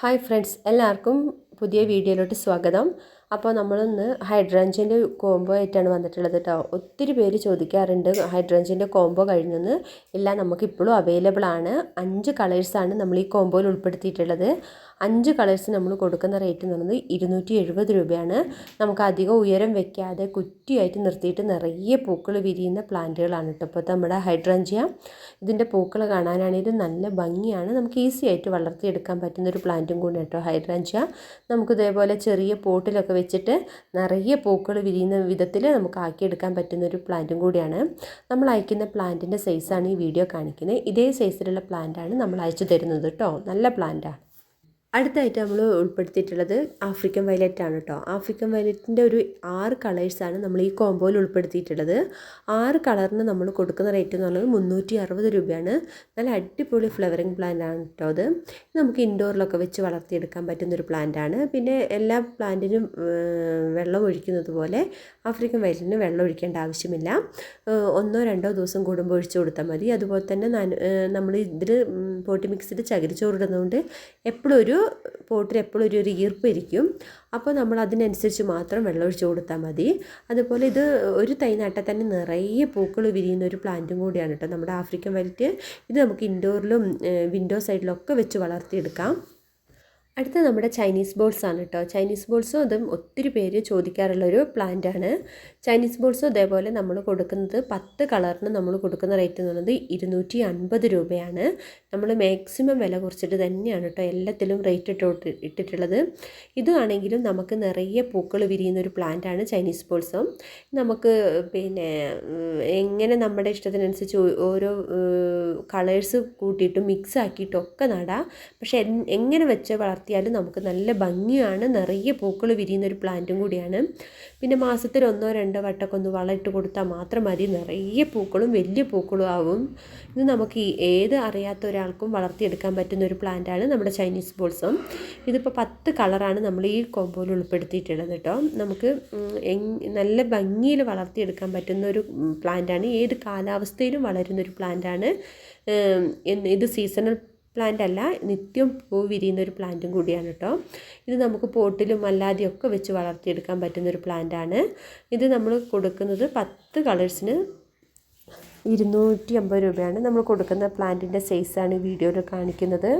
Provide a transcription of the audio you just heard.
Hi friends എല്ലാവർക്കും പുതിയ വീഡിയോയിലോട്ട് സ്വാഗതം. അപ്പോൾ നമ്മളിന്ന് ഹൈഡ്രഞ്ചിന്റെ കോംബോ ആയിട്ടാണ് വന്നിട്ടുള്ളത് കേട്ടോ ഒത്തിരി പേര് ചോദിക്കാറുണ്ട് ഹൈഡ്രഞ്ചിന്റെ കോംബോ കഴിഞ്ഞെന്ന്. ഇല്ല നമുക്കിപ്പോഴും അവൈലബിൾ ആണ്. അഞ്ച് കളേഴ്സാണ് നമ്മൾ ഈ കോംബോയിൽ ഉൾപ്പെടുത്തിയിട്ടുള്ളത്. അഞ്ച് കളേഴ്സ് നമ്മൾ കൊടുക്കുന്ന റേറ്റ് എന്ന് പറയുന്നത് ഇരുന്നൂറ്റി എഴുപത് രൂപയാണ്. നമുക്ക് അധികം ഉയരം വെക്കാതെ കുറ്റിയായിട്ട് നിർത്തിയിട്ട് നിറയെ പൂക്കൾ വിരിയുന്ന പ്ലാന്റുകളാണ് കേട്ടോ ഇപ്പോൾ നമ്മുടെ ഹൈഡ്രഞ്ചിയ. ഇതിന്റെ പൂക്കൾ കാണാനാണെങ്കിൽ നല്ല ഭംഗിയാണ്. നമുക്ക് ഈസി ആയിട്ട് വളർത്തിയെടുക്കാൻ പറ്റുന്ന ഒരു പ്ലാന്റും കൂടി കേട്ടോ ഹൈഡ്രഞ്ചിയ. നമുക്ക് ഇതേപോലെ ചെറിയ പോട്ടിലൊക്കെ വെച്ചിട്ട് നിറയെ പൂക്കൾ വിരിയുന്ന വിധത്തിൽ നമുക്ക് ആക്കിയെടുക്കാൻ പറ്റുന്ന ഒരു പ്ലാന്റും കൂടിയാണ്. നമ്മൾ അയക്കുന്ന പ്ലാന്റിന്റെ സൈസാണ് ഈ വീഡിയോ കാണിക്കുന്നത്. ഇതേ സൈസിലുള്ള പ്ലാന്റാണ് നമ്മൾ അയച്ചു തരുന്നത് കേട്ടോ നല്ല പ്ലാന്റാണ് അടുത്തായിട്ട് നമ്മൾ ഉൾപ്പെടുത്തിയിട്ടുള്ളത് ആഫ്രിക്കൻ വയലറ്റ് ആണ് കേട്ടോ ആഫ്രിക്കൻ വയലറ്റിന്റെ ഒരു ആറ് കളേഴ്സാണ് നമ്മൾ ഈ കോംബോയിൽ ഉൾപ്പെടുത്തിയിട്ടുള്ളത്. ആറ് കളറിന് നമ്മൾ കൊടുക്കുന്ന റേറ്റ് എന്ന് പറയുന്നത് മുന്നൂറ്റി അറുപത് രൂപയാണ്. നല്ല അടിപൊളി ഫ്ലവറിങ് പ്ലാന്റ് ആണ് കേട്ടോ അത്. നമുക്ക് ഇൻഡോറിലൊക്കെ വെച്ച് വളർത്തിയെടുക്കാൻ പറ്റുന്നൊരു പ്ലാന്റ് ആണ്. പിന്നെ എല്ലാ പ്ലാന്റിനും വെള്ളം ഒഴിക്കുന്നത് പോലെ ആഫ്രിക്കൻ വയലറ്റിന് വെള്ളം ഒഴിക്കേണ്ട ആവശ്യമില്ല. ഒന്നോ രണ്ടോ ദിവസം കൂടുമ്പോൾ ഒഴിച്ചു കൊടുത്താൽ മതി. അതുപോലെ തന്നെ നമ്മൾ ഇതിൽ പോട്ടി മിക്സിൽ ചകിരിച്ചോറിടുന്നതുകൊണ്ട് എപ്പോഴും ഒരു പോട്ടിൽ എപ്പോഴും ഒരു ഒരു ഈർപ്പ് ഇരിക്കും. അപ്പോൾ നമ്മൾ അതിനനുസരിച്ച് മാത്രം വെള്ളം ഒഴിച്ച് കൊടുത്താൽ മതി. അതുപോലെ ഇത് ഒരു തൈ നട്ടാൽ തന്നെ നിറയെ പൂക്കൾ വിരിയുന്ന ഒരു പ്ലാന്റും കൂടിയാണ് കേട്ടോ നമ്മുടെ ആഫ്രിക്കൻ വൈറ്റ് ഇത് നമുക്ക് ഇൻഡോറിലും വിൻഡോ സൈഡിലൊക്കെ വെച്ച് വളർത്തിയെടുക്കാം. അടുത്ത നമ്മുടെ ചൈനീസ് ബോൾസ് ആണ് കേട്ടോ ചൈനീസ് ബോൾസും അതും ഒത്തിരി പേര് ചോദിക്കാറുള്ളൊരു പ്ലാന്റ് ആണ്. ചൈനീസ് ബോൾസും അതേപോലെ നമ്മൾ കൊടുക്കുന്നത് പത്ത് കളറിന് നമ്മൾ കൊടുക്കുന്ന റേറ്റ് എന്ന് പറയുന്നത് ഇരുന്നൂറ്റി അൻപത് രൂപയാണ്. നമ്മൾ മാക്സിമം വില കുറച്ചിട്ട് തന്നെയാണ് കേട്ടോ എല്ലാത്തിലും റേറ്റ് ഇട്ട് ഇട്ടിട്ടുള്ളത്. ഇതാണെങ്കിലും നമുക്ക് നിറയെ പൂക്കൾ വിരിയുന്ന ഒരു പ്ലാന്റ് ആണ് ചൈനീസ് ബോൾസും നമുക്ക് പിന്നെ എങ്ങനെ നമ്മുടെ ഇഷ്ടത്തിനനുസരിച്ച് ഓരോ കളേഴ്സ് കൂട്ടിയിട്ടും മിക്സ് ആക്കിയിട്ടും ഒക്കെ നടാം. പക്ഷേ എങ്ങനെ വെച്ച് വളർത്തി വളർത്തിയാലും നമുക്ക് നല്ല ഭംഗിയാണ്. നിറയെ പൂക്കൾ വിരിയുന്ന ഒരു പ്ലാന്റും കൂടിയാണ്. പിന്നെ മാസത്തിൽ ഒന്നോ രണ്ടോ വട്ടമൊക്കെ ഒന്ന് വളമിട്ട് കൊടുത്താൽ മാത്രം മതി. നിറയെ പൂക്കളും വലിയ പൂക്കളും ആവും. ഇത് നമുക്ക് ഏത് അറിയാത്ത ഒരാൾക്കും വളർത്തിയെടുക്കാൻ പറ്റുന്ന ഒരു പ്ലാന്റാണ് നമ്മുടെ ചൈനീസ് ബോൾസം ഇതിപ്പോൾ പത്ത് കളറാണ് നമ്മൾ ഈ കോമ്പോയിൽ ഉൾപ്പെടുത്തിയിട്ടുള്ളത് കേട്ടോ. നമുക്ക് നല്ല ഭംഗിയിൽ വളർത്തിയെടുക്കാൻ പറ്റുന്ന ഒരു പ്ലാന്റാണ് ഏത് കാലാവസ്ഥയിലും വളരുന്ന ഒരു പ്ലാന്റാണ് ഇത് സീസണൽ പ്ലാന്റ് അല്ല നിത്യം പൂ വിരിയുന്ന ഒരു പ്ലാന്റും കൂടിയാണ് കേട്ടോ ഇത് നമുക്ക് പോട്ടിലും അല്ലാതെയും ഒക്കെ വെച്ച് വളർത്തിയെടുക്കാൻ പറ്റുന്ന ഒരു പ്ലാന്റാണ് ഇത് നമ്മൾ കൊടുക്കുന്നത് പത്ത് കളേഴ്സിന് ഇരുന്നൂറ്റി അമ്പത് രൂപയാണ് നമ്മൾ കൊടുക്കുന്ന പ്ലാന്റിന്റെ സൈസാണ് വീഡിയോയിൽ കാണിക്കുന്നത്.